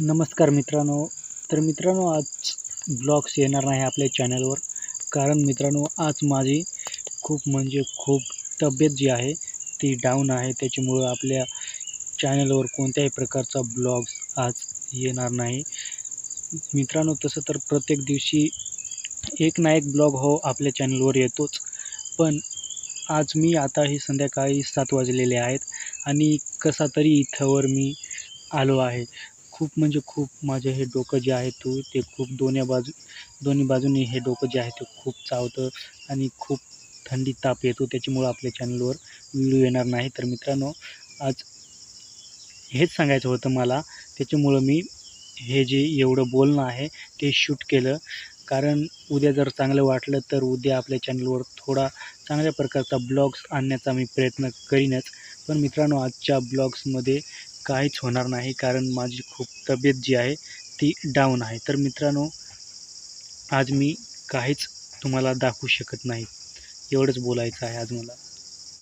नमस्कार मित्रांनो. तर मित्रांनो आज ब्लॉग्स येणार नाही आपल्या चॅनलवर. कारण मित्रांनो आज माझी खूप म्हणजे खूप तब्येत जी आहे ती डाऊन आहे. त्याच्यामुळं आपल्या चॅनलवर कोणत्याही प्रकारचा ब्लॉग्स आज येणार नाही. मित्रांनो तसं तर प्रत्येक दिवशी एक ना एक ब्लॉग हो आपल्या चॅनलवर येतोच. पण आज मी आता ही संध्याकाळी सात वाजलेले आहेत आणि कसा तरी इथंवर मी आलो आहे. खूप म्हणजे खूप माझे हे डोकं जे आहे तो ते खूप दोन्ही बाजू दोन्ही बाजूनी हे डोकं जे आहे ते खूप चावतं आणि खूप थंडी ताप येतो त्याच्यामुळं आपल्या चॅनलवर व्हिडिओ येणार नाही. तर मित्रांनो आज हेच सांगायचं होतं मला त्याच्यामुळं मी हे जे एवढं बोलणं आहे ते शूट केलं. कारण उद्या जर चांगलं वाटलं तर उद्या आपल्या चॅनलवर थोडा चांगल्या प्रकारचा ब्लॉग्स आणण्याचा मी प्रयत्न करीनच. पण मित्रांनो आजच्या ब्लॉग्समध्ये काहीच होणार नाही कारण माझी खूप तब्येत जी आहे ती डाऊन आहे. तर मित्रांनो आज मी काहीच तुम्हाला दाखवू शकत नाही. एवढंच बोलायचं आहे आज मला.